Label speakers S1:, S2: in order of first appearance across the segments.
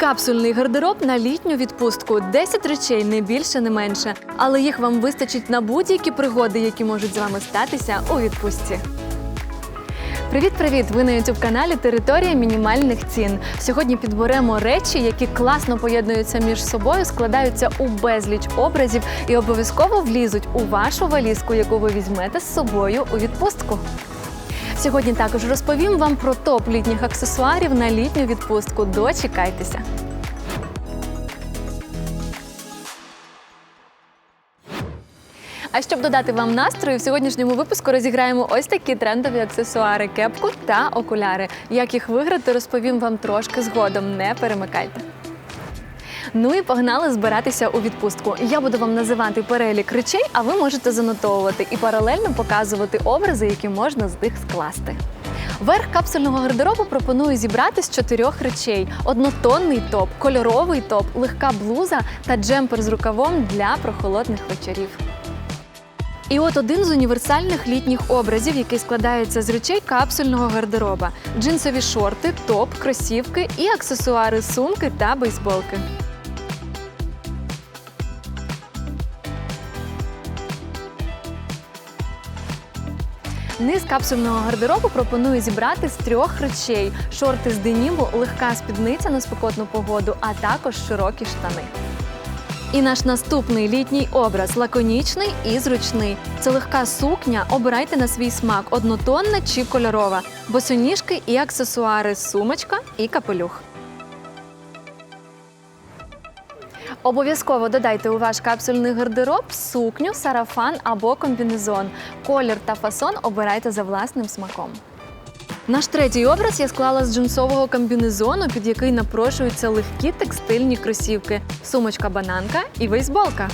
S1: Капсульний гардероб на літню відпустку. 10 речей, не більше, не менше. Але їх вам вистачить на будь-які пригоди, які можуть з вами статися у відпустці. Привіт-привіт! Ви на youtube каналі Територія мінімальних цін. Сьогодні підберемо речі, які класно поєднуються між собою, складаються у безліч образів і обов'язково влізуть у вашу валізку, яку ви візьмете з собою у відпустку. Сьогодні також розповім вам про топ літніх аксесуарів на літню відпустку. Дочекайтеся! А щоб додати вам настрою, в сьогоднішньому випуску розіграємо ось такі трендові аксесуари кепку та окуляри. Як їх виграти, розповім вам трошки згодом. Не перемикайте. Ну і погнали збиратися у відпустку. Я буду вам називати перелік речей, а ви можете занотовувати і паралельно показувати образи, які можна з них скласти. Верх капсульного гардеробу пропоную зібрати з чотирьох речей: однотонний топ, кольоровий топ, легка блуза та джемпер з рукавом для прохолодних вечорів. І от один з універсальних літніх образів, який складається з речей капсульного гардероба: джинсові шорти, топ, кросівки і аксесуари, сумки та бейсболки. Низ капсульного гардеробу пропоную зібрати з трьох речей: шорти з деніму, легка спідниця на спекотну погоду, а також широкі штани. І наш наступний літній образ лаконічний і зручний. Це легка сукня. Обирайте на свій смак однотонна чи кольорова, босоніжки і аксесуари, сумочка і капелюх. Обов'язково додайте у ваш капсульний гардероб сукню, сарафан або комбінезон. Колір та фасон обирайте за власним смаком. Наш третій образ я склала з джинсового комбінезону, під який напрошуються легкі текстильні кросівки, сумочка бананка і бейсболка.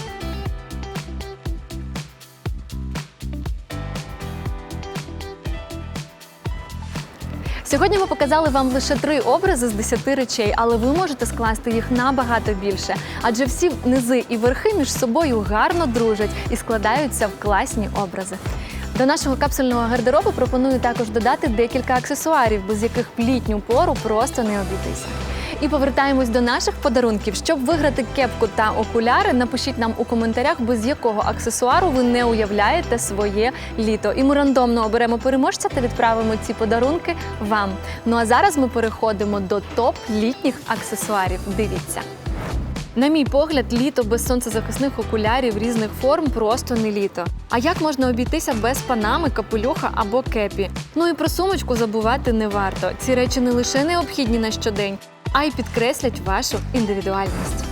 S1: Сьогодні ми показали вам лише три образи з 10 речей, але ви можете скласти їх набагато більше, адже всі низи і верхи між собою гарно дружать і складаються в класні образи. До нашого капсульного гардеробу пропоную також додати декілька аксесуарів, без яких в літню пору просто не обійтися. І повертаємось до наших подарунків. Щоб виграти кепку та окуляри, напишіть нам у коментарях, без якого аксесуару ви не уявляєте своє літо. І ми рандомно оберемо переможця та відправимо ці подарунки вам. Ну а зараз ми переходимо до топ літніх аксесуарів. Дивіться. На мій погляд, літо без сонцезахисних окулярів різних форм просто не літо. А як можна обійтися без панами, капелюха або кепі? Ну і про сумочку забувати не варто. Ці речі не лише необхідні на щодень, а й підкреслять вашу індивідуальність.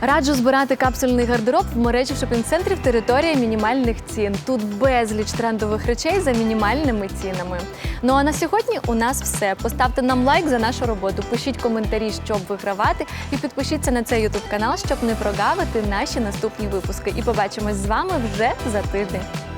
S1: Раджу збирати капсульний гардероб в мережі шопінг-центрів територія мінімальних цін. Тут безліч трендових речей за мінімальними цінами. Ну а на сьогодні у нас все. Поставте нам лайк за нашу роботу, пишіть коментарі, щоб вигравати, і підпишіться на цей ютуб канал, щоб не прогавити наші наступні випуски. І побачимось з вами вже за тиждень.